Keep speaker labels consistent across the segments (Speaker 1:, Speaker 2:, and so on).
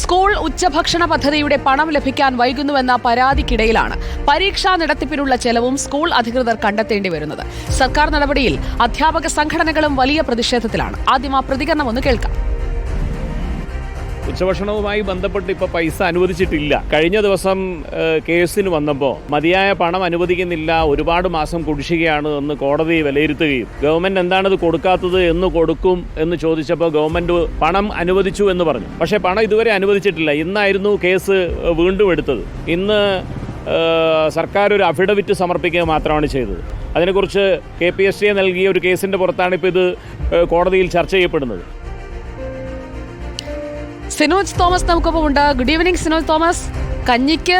Speaker 1: School ഉച്ചഭക്ഷണ പദ്ധതിയുടെ പണം ലഭിക്കാൻ വൈകുന്നുവെന്ന പരാതിക്കിടയിലാണ് പരീക്ഷാ നടത്തിപ്പിനുള്ള ചെലവും സ്കൂൾ അധികൃതർ കണ്ടെത്തേണ്ടി വരുന്നത്. സർക്കാർ നടപടിയിൽ അധ്യാപക സംഘടനകളും വലിയ പ്രതിഷേധത്തിലാണ്. ആദ്യം ആ പ്രതികരണം ഒന്ന് കേൾക്കാം.
Speaker 2: ഉച്ചഭക്ഷണവുമായി ബന്ധപ്പെട്ട് ഇപ്പോൾ പൈസ അനുവദിച്ചിട്ടില്ല. കഴിഞ്ഞ ദിവസം കേസിന് വന്നപ്പോൾ മതിയായ പണം അനുവദിക്കുന്നില്ല ഒരുപാട് മാസം കുടിശ്ശികയാണ് എന്ന് കോടതി വിലയിരുത്തുകയും ഗവൺമെന്റ് എന്താണത് കൊടുക്കാത്തത് എന്ന് കൊടുക്കും എന്ന് ചോദിച്ചപ്പോൾ ഗവൺമെന്റ് പണം അനുവദിച്ചു എന്ന് പറഞ്ഞു. പക്ഷേ പണം ഇതുവരെ അനുവദിച്ചിട്ടില്ല. ഇന്നായിരുന്നു കേസ് വീണ്ടും എടുത്തത്. ഇന്ന് സർക്കാർ ഒരു അഫിഡവിറ്റ് സമർപ്പിക്കുക മാത്രമാണ് ചെയ്തത്. അതിനെക്കുറിച്ച് കെ പി എസ് സിയെ നൽകിയ ഒരു കേസിന്റെ പുറത്താണ് ഇപ്പോൾ ഇത് കോടതിയിൽ ചർച്ച ചെയ്യപ്പെടുന്നത്.
Speaker 1: സിനോജ് തോമസ് നമുക്കൊപ്പം ഉണ്ട് ഗുഡ് ഈവനിങ് സിനോജ് തോമസ്. കഞ്ഞിക്ക്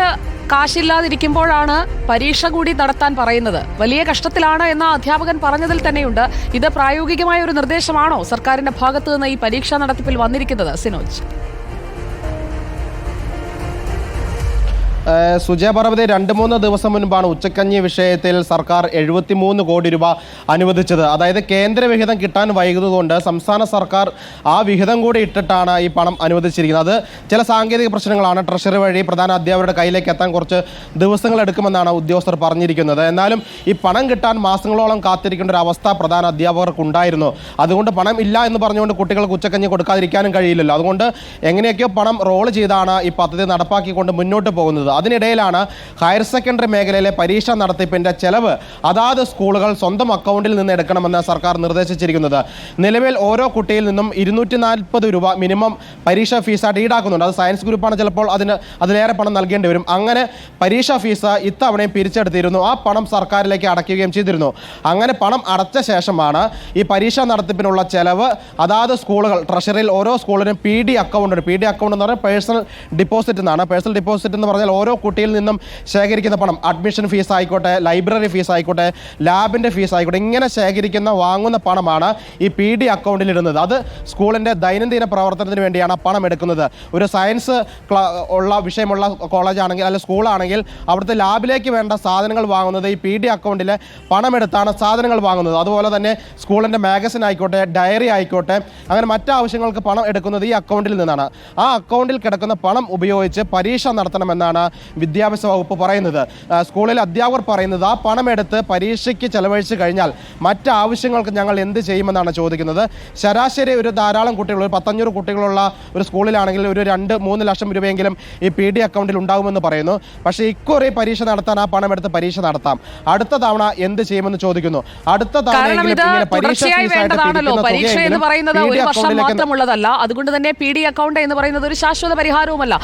Speaker 1: കാശില്ലാതിരിക്കുമ്പോഴാണ് പരീക്ഷ കൂടി നടത്താൻ പറയുന്നത്. വലിയ കഷ്ടത്തിലാണ് എന്ന അധ്യാപകൻ പറഞ്ഞതിൽ തന്നെയുണ്ട്. ഇത് പ്രായോഗികമായ ഒരു നിർദ്ദേശമാണോ സർക്കാരിന്റെ ഭാഗത്തു നിന്ന് ഈ പരീക്ഷാ നടത്തിപ്പിൽ വന്നിരിക്കുന്നത് സിനോജ്?
Speaker 3: സുജയ പർവതി രണ്ട് മൂന്ന് ദിവസം മുൻപാണ് ഉച്ചക്കഞ്ഞി വിഷയത്തിൽ സർക്കാർ എഴുപത്തിമൂന്ന് കോടി രൂപ അനുവദിച്ചത്. അതായത് കേന്ദ്ര വിഹിതം കിട്ടാൻ വൈകുന്നതുകൊണ്ട് സംസ്ഥാന സർക്കാർ ആ വിഹിതം കൂടി ഇട്ടിട്ടാണ് ഈ പണം അനുവദിച്ചിരിക്കുന്നത്. അത് ചില സാങ്കേതിക പ്രശ്നങ്ങളാണ്. ട്രഷറി വഴി പ്രധാന അധ്യാപകരുടെ കയ്യിലേക്ക് എത്താൻ കുറച്ച് ദിവസങ്ങൾ എടുക്കുമെന്നാണ് ഉദ്യോഗസ്ഥർ പറഞ്ഞിരിക്കുന്നത്. എന്നാലും ഈ പണം കിട്ടാൻ മാസങ്ങളോളം കാത്തിരിക്കേണ്ട ഒരു അവസ്ഥ പ്രധാന അധ്യാപകർക്ക് ഉണ്ടായിരുന്നു അതുകൊണ്ട് പണം ഇല്ല എന്ന് പറഞ്ഞുകൊണ്ട് കുട്ടികൾക്ക് ഉച്ചക്കഞ്ഞി കൊടുക്കാതിരിക്കാനും കഴിയില്ലല്ലോ. അതുകൊണ്ട് എങ്ങനെയൊക്കെയോ പണം റോൾ ചെയ്താണ് ഈ പദ്ധതി നടപ്പാക്കിക്കൊണ്ട് മുന്നോട്ട് പോകുന്നത്. അതിനിടയിലാണ് ഹയർ സെക്കൻഡറി മേഖലയിലെ പരീക്ഷ നടത്തിപ്പിന്റെ ചെലവ് അതാത് സ്കൂളുകൾ സ്വന്തം അക്കൗണ്ടിൽ നിന്ന് എടുക്കണമെന്ന് സർക്കാർ നിർദ്ദേശിച്ചിരിക്കുന്നത്. നിലവിൽ ഓരോ കുട്ടിയിൽ നിന്നും ഇരുന്നൂറ്റി രൂപ മിനിമം പരീക്ഷ ഫീസായിട്ട് ഈടാക്കുന്നുണ്ട്. അത് സയൻസ് ഗ്രൂപ്പാണ് ചിലപ്പോൾ അതിന് അതിലേറെ പണം നൽകേണ്ടി വരും. അങ്ങനെ പരീക്ഷ ഫീസ് ഇത്തവണയും പിരിച്ചെടുത്തിരുന്നു. ആ പണം സർക്കാരിലേക്ക് അടയ്ക്കുകയും ചെയ്തിരുന്നു. അങ്ങനെ പണം അടച്ച ശേഷമാണ് ഈ പരീക്ഷ നടത്തിപ്പിനുള്ള ചെലവ് അതാത് സ്കൂളുകൾ ട്രഷറിയിൽ ഓരോ സ്കൂളിനും പി ഡി അക്കൗണ്ട് ഉണ്ട്. പി ഡി അക്കൗണ്ട് എന്ന് പറഞ്ഞാൽ പേഴ്സണൽ ഡിപ്പോസിറ്റ് എന്നാണ്. പേഴ്സണൽ ഡിപ്പോസിറ്റ് എന്ന് പറഞ്ഞാൽ ഓരോ കുട്ടിയിൽ നിന്നും ശേഖരിക്കുന്ന പണം. അഡ്മിഷൻ ഫീസ് ആയിക്കോട്ടെ ലൈബ്രറി ഫീസ് ആയിക്കോട്ടെ ലാബിന്റെ ഫീസ് ആയിക്കോട്ടെ ഇങ്ങനെ ശേഖരിക്കുന്ന വാങ്ങുന്ന പണമാണ് ഈ പി ഡി അക്കൗണ്ടിൽ ഇടുന്നത്. അത് സ്കൂളിന്റെ ദൈനംദിന പ്രവർത്തനത്തിന് വേണ്ടിയാണ് പണം എടുക്കുന്നത്. ഒരു സയൻസ് ഉള്ള വിഷയമുള്ള കോളേജാണെങ്കിൽ അല്ലെങ്കിൽ സ്കൂളാണെങ്കിൽ അവിടുത്തെ ലാബിലേക്ക് വേണ്ട സാധനങ്ങൾ വാങ്ങുന്നത് ഈ പി ഡി അക്കൗണ്ടിലെ പണമെടുത്താണ് സാധനങ്ങൾ വാങ്ങുന്നത്. അതുപോലെ തന്നെ സ്കൂളിന്റെ മാഗസിൻ ആയിക്കോട്ടെ ഡയറി ആയിക്കോട്ടെ അങ്ങനെ മറ്റ് ആവശ്യങ്ങൾക്ക് പണം എടുക്കുന്നത് ഈ അക്കൗണ്ടിൽ നിന്നാണ്. ആ അക്കൗണ്ടിൽ കിടക്കുന്ന പണം ഉപയോഗിച്ച് പരീക്ഷ നടത്തണമെന്നാണ് വിദ്യാഭ്യാസ വകുപ്പ് പറയുന്നത്. സ്കൂളിൽ അധ്യാപകർ പറയുന്നത് ആ പണമെടുത്ത് പരീക്ഷയ്ക്ക് ചെലവഴിച്ച് കഴിഞ്ഞാൽ മറ്റ് ആവശ്യങ്ങൾക്ക് ഞങ്ങൾ എന്ത് ചെയ്യുമെന്നാണ് ചോദിക്കുന്നത്. ശരാശരി ഒരു ധാരാളം കുട്ടികൾ ഒരു പത്തഞ്ഞൂറ് കുട്ടികളുള്ള ഒരു സ്കൂളിലാണെങ്കിൽ ഒരു രണ്ട് മൂന്ന് ലക്ഷം രൂപയെങ്കിലും ഈ പി ഡി അക്കൗണ്ടിൽ ഉണ്ടാകുമെന്ന് പറയുന്നു. പക്ഷേ ഇക്കുറി പരീക്ഷ നടത്താൻ ആ പണമെടുത്ത് പരീക്ഷ നടത്താം. അടുത്ത തവണ എന്ത് ചെയ്യുമെന്ന് ചോദിക്കുന്നു. അടുത്ത തവണ
Speaker 1: അതുകൊണ്ട് തന്നെ പി ഡി അക്കൗണ്ട് എന്ന് പറയുന്നത് ഒരു ശാശ്വത പരിഹാരവുമല്ല.